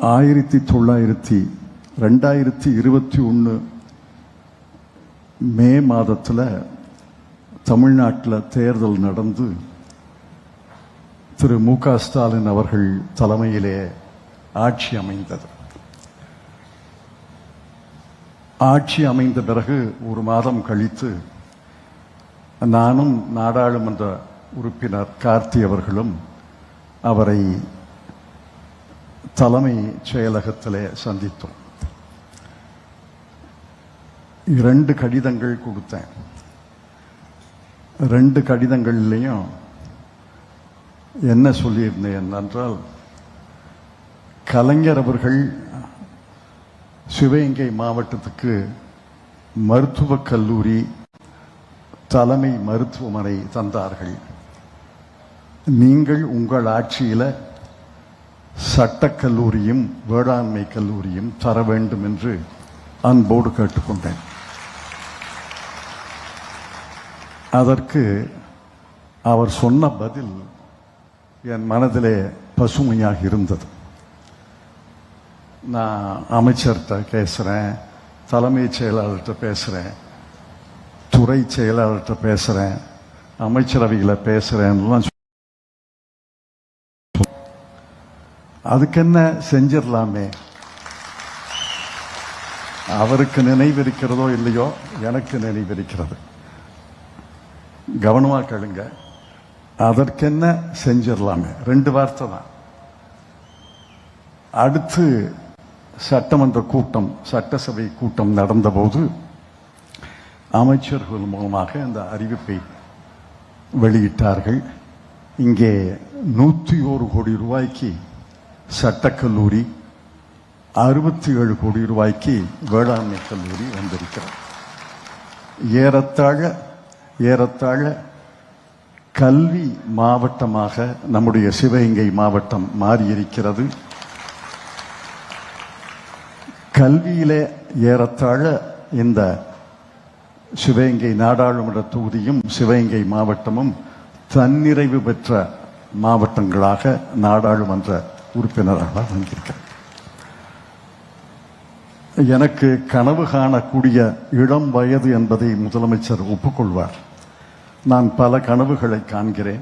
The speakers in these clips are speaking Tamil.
ஆயிரத்தி தொள்ளாயிரத்தி ரெண்டாயிரத்தி இருபத்தி ஒன்று மே மாதத்தில் தமிழ்நாட்டில் தேர்தல் நடந்து திரு மு க ஸ்டாலின் அவர்கள் தலைமையிலே ஆட்சி அமைந்தது. ஆட்சி அமைந்த பிறகு ஒரு மாதம் கழித்து நானும் நாடாளுமன்ற உறுப்பினர் கார்த்தி அவர்களும் அவரை தலைமை செயலகத்திலே சந்தித்தோம். இரண்டு கடிதங்கள் கொடுத்தேன். ரெண்டு கடிதங்கள்லையும் என்ன சொல்லியிருந்தேன் என்னென்றால் கலைஞர் அவர்கள் சிவகங்கை மாவட்டத்துக்கு மருத்துவக் கல்லூரி தலைமை மருத்துவமனை தந்தார்கள். நீங்கள் உங்கள் ஆட்சியில் சட்டக்கல்லூரியும் வேளாண்மை கல்லூரியும் தர வேண்டும் என்று அன்போடு கேட்டுக்கொண்டேன். அதற்கு அவர் சொன்ன பதில் என் மனதிலே பசுமையாக இருந்தது. நான் அமைச்சர்கிட்ட பேசுகிறேன் தலைமைச் செயலாளர்கிட்ட பேசுகிறேன் துறை செயலாளர்கிட்ட பேசுகிறேன் அமைச்சரவையில் பேசுகிறேன்லாம் அதுக்கு என்ன செஞ்சிடலாமே அவருக்கு நினைவிருக்கிறதோ இல்லையோ எனக்கு நினைவிருக்கிறது. கவனமாக கேளுங்க. அதற்கென்ன செஞ்சிடலாமே ரெண்டு வார்த்தை தான். அடுத்து சட்டமன்ற கூட்டம் சட்டசபை கூட்டம் நடந்தபோது அமைச்சர்கள் மூலமாக அந்த அறிவிப்பை வெளியிட்டார்கள். இங்கே நூற்றி ஒரு கோடி ரூபாய்க்கு சட்டக்கல்லூரி அறுபத்தி ஏழு கோடி ரூபாய்க்கு வேளாண்மை கல்லூரி வந்திருக்கிறது. ஏறத்தாழ ஏறத்தாழ கல்வி மாவட்டமாக நம்முடைய சிவகங்கை மாவட்டம் மாறியிருக்கிறது. கல்வியிலே ஏறத்தாழ இந்த சிவகங்கை நாடாளுமன்ற தொகுதியும் சிவகங்கை மாவட்டமும் தன்னிறைவு பெற்ற மாவட்டங்களாக நாடாளுமன்ற உறுப்பினராக வந்திருக்கேன். எனக்கு கனவு காணக்கூடிய இளம் வயது என்பதை முதலமைச்சர் ஒப்புக்கொள்வார். நான் பல கனவுகளை காண்கிறேன்.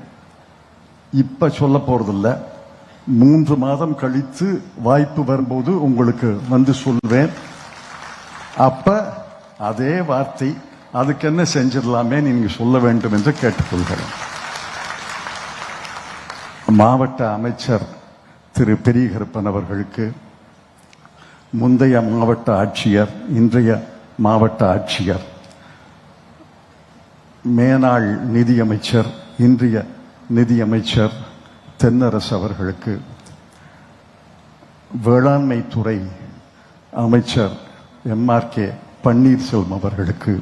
இப்ப சொல்ல போகிறதில்ல மூன்று மாதம் கழித்து வாய்ப்பு வரும்போது உங்களுக்கு வந்து சொல்வேன். அப்ப அதே வார்த்தை அதுக்கு என்ன செஞ்சிடலாமே நீங்க சொல்ல வேண்டும் என்று கேட்டுக்கொள்கிறேன். மாவட்ட அமைச்சர் திரு பெரியகருப்பன் அவர்களுக்கு முந்தைய மாவட்ட ஆட்சியர் இன்றைய மாவட்ட ஆட்சியர் மேனாள் நிதியமைச்சர் இன்றைய நிதியமைச்சர் தென்னரசு அவர்களுக்கு வேளாண்மை துறை அமைச்சர் எம்ஆர்கே பன்னீர்செல்வம் அவர்களுக்கு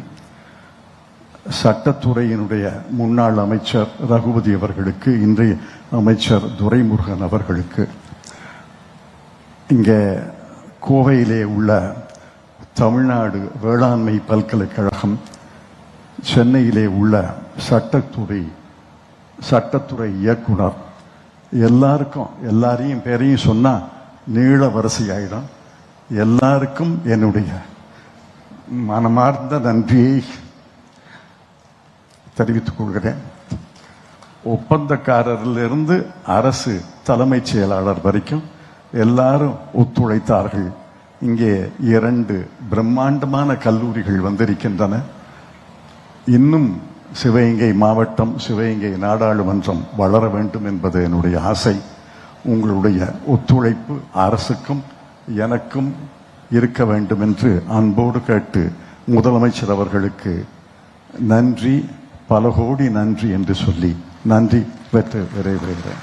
சட்டத்துறையினுடைய முன்னாள் அமைச்சர் ரகுபதி அவர்களுக்கு இன்றைய அமைச்சர் துரைமுருகன் அவர்களுக்கு இங்கே கோவையிலே உள்ள தமிழ்நாடு வேளாண்மை பல்கலைக்கழகம் சென்னையிலே உள்ள சட்டத்துறை சட்டத்துறை இயக்குனர் எல்லாருக்கும் எல்லாரையும் பேரையும் சொன்னால் நீள வரிசையாயிடும். எல்லாருக்கும் என்னுடைய மனமார்ந்த நன்றியை தெரிவித்துக் கொள்கிறேன். ஒப்பந்தக்காரரிலிருந்து அரசு தலைமைச் செயலாளர் வரைக்கும் எல்லாரும் ஒத்துழைத்தார்கள். இங்கே இரண்டு பிரம்மாண்டமான கல்லூரிகள் வந்திருக்கின்றன. இன்னும் சிவகங்கை மாவட்டம் சிவகங்கை நாடாளுமன்றம் வளர வேண்டும் என்பது என்னுடைய ஆசை. உங்களுடைய ஒத்துழைப்பு அரசுக்கும் எனக்கும் இருக்க வேண்டும் என்று அன்போடு கேட்டு முதலமைச்சர் அவர்களுக்கு நன்றி பல கோடி நன்றி என்று சொல்லி நன்றி பெற்று விரைவிடுகிறேன்